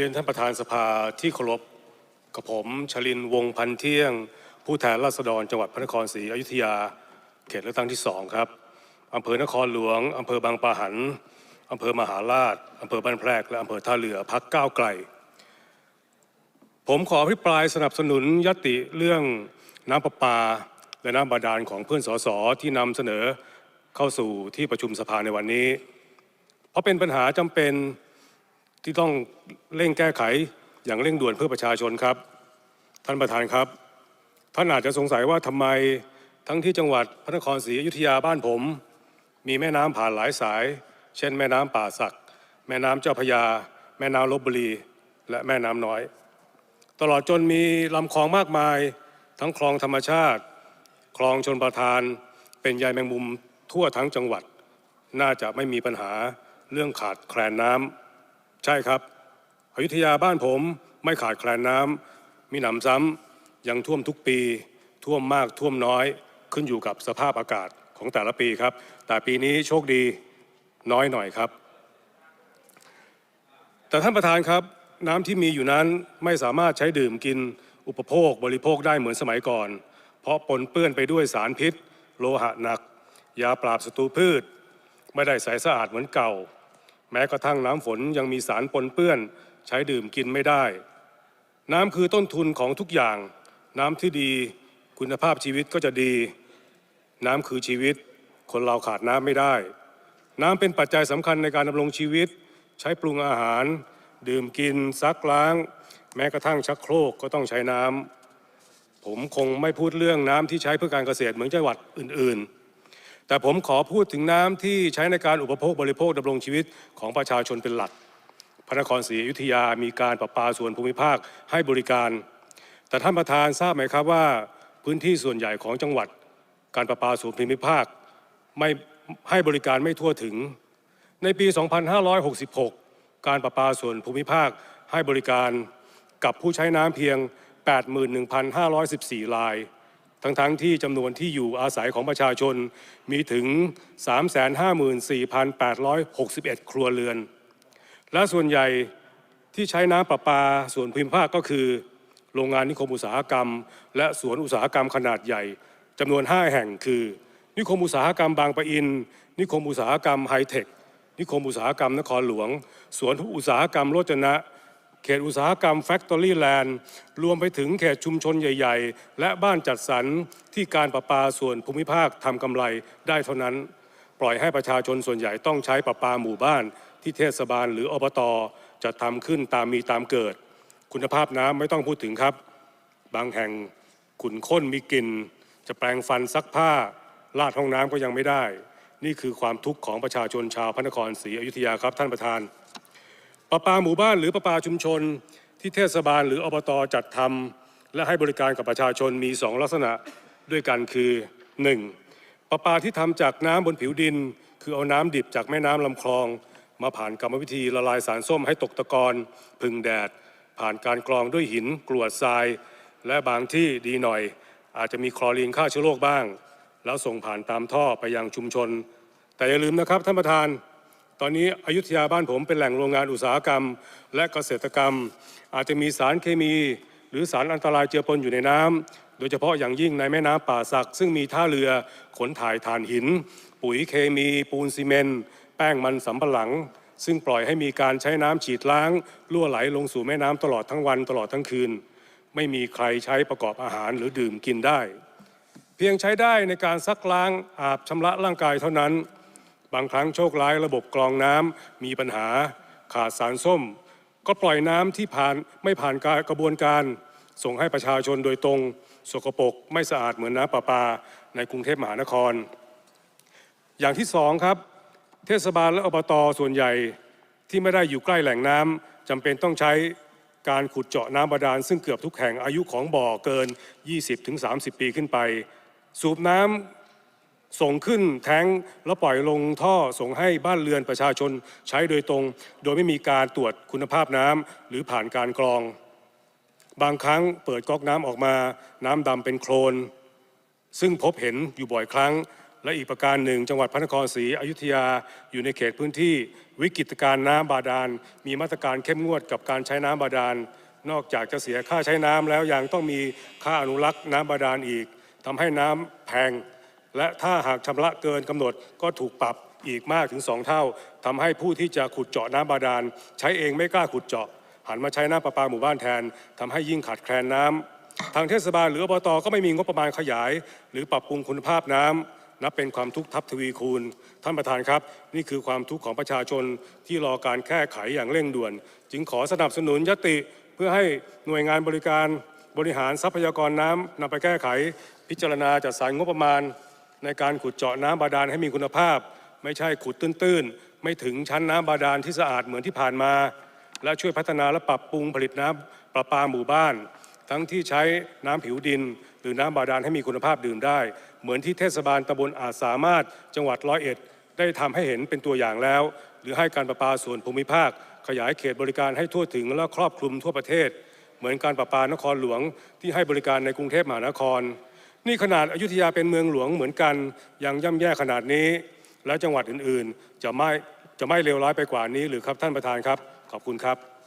รียนท่านประธานสภาที่เคารพกับผมชลินวงพันเที่ยง ผู้แทนราษฎรจังหวัดพระนครศรีอยุธยา เขตเลือกตั้งที่สองครับอำเภอนครหลวงอำเภอบางปะหันอำเภอมหาราชอำเภอบ้านแพรกและอำเภอท่าเรือพักก้าวไกล ผมขออภิปรายสนับสนุนยติเรื่องน้ำประปา และน้ำบาดาลของเพื่อนสสที่นำเสนอเข้าสู่ที่ประชุมสภาในวันนี้ เพราะเป็นปัญหาจำเป็น ที่ต้องเร่งแก้ไขอย่างเร่งด่วนเพื่อประชาชนครับ ท่านประธานครับ ท่านอาจจะสงสัยว่าทำไมทั้งที่จังหวัดพระนครศรีอยุธยาบ้านผม มีแม่น้ำผ่านหลายสาย เช่น แม่น้ำป่าสัก แม่น้ำเจ้าพยา แม่น้ำลบบุรี และแม่น้ำน้อย ตลอดจนมีลำคลองมากมาย ทั้งคลองธรรมชาติ คลองชนประทาน เป็นใยแมงมุมทั่วทั้งจังหวัด น่าจะไม่มีปัญหาเรื่องขาดแคลนน้ำ ใช่ครับ อยุธยาบ้านผมไม่ขาดแคลนน้ำมีหนำซ้ำยังท่วมทุกปี ท่วมมากท่วมน้อย ขึ้นอยู่กับสภาพอากาศของแต่ละปีครับ แต่ปีนี้โชคดีน้อยหน่อยครับ แต่ท่านประธานครับน้ำที่มีอยู่นั้นไม่สามารถใช้ดื่มกินอุปโภคบริโภคได้เหมือนสมัยก่อน เพราะปนเปื้อนไปด้วยสารพิษ โลหะหนัก ยาปราบศัตรูพืช ไม่ได้ใสสะอาดเหมือนเก่า แม้กระทั่งน้ำฝนยังมีสารปนเปื้อน ใช้ดื่มกินไม่ได้ น้ำคือต้นทุนของทุกอย่าง น้ำที่ดีคุณภาพชีวิตก็จะดี น้ำคือชีวิต คนเราขาดน้ำไม่ได้ น้ำเป็นปัจจัยสำคัญในการดำรงชีวิต ใช้ปรุงอาหาร ดื่มกินซักล้าง แม้กระทั่งชักโครกก็ต้องใช้น้ำผมคงไม่พูดเรื่องน้ำที่ใช้เพื่อการเกษตรเหมือนจังหวัดอื่นๆ แต่ผมขอพูดถึงน้ำที่ใช้ในการอุปโภคบริโภคดำรงชีวิตของประชาชนเป็นหลัก พระนครศรีอยุธยามีการประปาส่วนภูมิภาคให้บริการ แต่ท่านประธานทราบไหมครับว่า พื้นที่ส่วนใหญ่ของจังหวัด การประปาส่วนภูมิภาคไม่ให้บริการไม่ทั่วถึง ในปี 2566 การประปาส่วนภูมิภาคให้บริการกับผู้ใช้น้ำเพียง 81,514ราย ทั้งๆทที่จำนวนที่อยู่อาศัยของประชาชนมีถึง 354,861 ครัวเรือน และส่วนใหญ่ที่ใช้น้ำประปาส่วนภูมิภาคก็คือ โรงงานนิคมอุตสาหกรรม และสวนอุตสาหกรรมขนาดใหญ่จำนวน 5 แห่งคือ นิคมอุตสาหกรรมบางปะอิน นิคมอุตสาหกรรมไฮเทค นิคมอุตสาหกรรมนครหลวง สวนอุตสาหกรรมโรจนะ เขตอุตสาหกรรมแฟคทอรี่แลนด์รวมไปถึงเขตชุมชนใหญ่ ๆ และบ้านจัดสรรที่การประปาส่วนภูมิภาคทำกำไรได้เท่านั้น ปล่อยให้ประชาชนส่วนใหญ่ต้องใช้ประปาหมู่บ้าน ที่เทศบาลหรืออบตจะทำขึ้นตามมีตามเกิด คุณภาพน้ำไม่ต้องพูดถึงครับ บางแห่งขุ่นข้นมีกลิ่นจะแปรงฟันซักผ้าลาดห้องน้ำก็ยังไม่ได้ นี่คือความทุกข์ของประชาชนชาวพระนครศรีอยุธยาครับท่านประธาน ประปาหมู่บ้านหรือประปาชุมชน ที่เทศบาลหรืออบตจัดทำและให้บริการกับประชาชนมีสองลักษณะด้วยกันคือ 1. ประปาที่ทำจากน้ำบนผิวดิน คือเอาน้ำดิบจากแม่น้ำลำคลอง มาผ่านกรรมวิธีละลายสารส้มให้ตกตะกอนพึ่งแดด ผ่านการกรองด้วยหินกรวดทราย และบางที่ดีหน่อย อาจจะมีคลอรีนฆ่าเชื้อโรคบ้าง แล้วส่งผ่านตามท่อไปยังชุมชน แต่อย่าลืมนะครับท่านประธาน ตอนนี้อยุธยาบ้านผมเป็นแหล่งโรงงานอุตสาหกรรม และเกษตรกรรม อาจจะมีสารเคมี หรือสารอันตรายเจือปนอยู่ในน้ำโดยเฉพาะอย่างยิ่งในแม่น้ำป่าสัก ซึ่งมีท่าเรือขนถ่ายถ่านหิน ปุ๋ยเคมีปูนซีเมนต์แป้งมันสำปะหลัง ซึ่งปล่อยให้มีการใช้น้ำฉีดล้างล่วไหลลงสู่แม่น้ำตลอดทั้งวันตลอดทั้งคืน ไม่มีใครใช้ประกอบอาหารหรือดื่มกินได้ เพียงใช้ได้ในการซักล้างอาบชำระร่างกายเท่านั้น บางครั้งโชคร้ายระบบกรองน้ำมีปัญหาขาดสารส้ม ก็ปล่อยน้ำที่ผ่านไม่ผ่านการกระบวนการ ส่งให้ประชาชนโดยตรง สกปรกไม่สะอาดเหมือนน้ำประปา ในกรุงเทพมหานคร อย่างที่สองครับ เทศบาลและอบตส่วนใหญ่ที่ไม่ได้อยู่ใกล้แหล่งน้ำจำเป็นต้องใช้การขุดเจาะน้ำบาดาล ซึ่งเกือบทุกแห่งอายุของบ่อเกิน 20-30 ปีขึ้นไป สูบน้ำ ส่งขึ้นแท้งแล้วปล่อยลงท่อส่งให้บ้านเรือนประชาชนใช้โดยตรง โดยไม่มีการตรวจคุณภาพน้ำหรือผ่านการกรอง บางครั้งเปิดก๊อกน้ำออกมา น้ำดำเป็นโคลน ซึ่งพบเห็นอยู่บ่อยครั้ง และอีกประการหนึ่ง จังหวัดพระนครศรีอยุธยาอยู่ในเขตพื้นที่ วิกฤตการณ์น้ำบาดาล มีมาตรการเข้มงวดกับการใช้น้ำบาดาล นอกจากจะเสียค่าใช้น้ำแล้วยังต้องมีค่าอนุรักษ์น้ำบาดาลอีกทำให้น้ำแพง และถ้าหากชำระเกินกำหนดก็ถูกปรับอีกมากถึง 2 เท่าทำให้ผู้ที่จะขุดเจาะน้ำบาดาล ใช้เองไม่กล้าขุดเจาะ หันมาใช้น้ำประปาหมู่บ้านแทนทำให้ยิ่งขาดแคลนน้ำทางเทศบาลหรืออบตก็ไม่มีงบประมาณขยาย หรือปรับปรุงคุณภาพน้ำนับเป็นความทุกข์ทับทวีคูณ ท่านประธานครับ นี่คือความทุกข์ของประชาชนที่รอการแก้ไขอย่างเร่งด่วน จึงขอสนับสนุนยติเพื่อให้หน่วยงานบริการบริหารทรัพยากรน้ำนำไปแก้ไข พิจารณาจัดสรรงบประมาณ ในการขุดเจาะน้ำบาดาลให้มีคุณภาพ ไม่ใช่ขุดตื้นๆ ไม่ถึงชั้นน้ำบาดาลที่สะอาดเหมือนที่ผ่านมา และช่วยพัฒนาและปรับปรุงผลิตน้ำประปาหมู่บ้าน ทั้งที่ใช้น้ำผิวดิน หรือน้ำบาดาลให้มีคุณภาพดื่มได้ เหมือนที่เทศบาลตำบลอาจสามารถจังหวัดร้อยเอ็ดได้ทำให้เห็นเป็นตัวอย่างแล้ว หรือให้การประปาส่วนภูมิภาค ขยายเขตบริการให้ทั่วถึงและครอบคลุมทั่วประเทศ เหมือนการประปานครหลวงที่ให้บริการในกรุงเทพมหานคร นี่ขนาดอยุธยาเป็นเมืองหลวงเหมือนกัน ยังย่ำแย่ขนาดนี้ และจังหวัดอื่นๆ จะไม่จะไม่เลวร้ายไปกว่านี้หรือครับท่านประธานครับ ขอบคุณครับ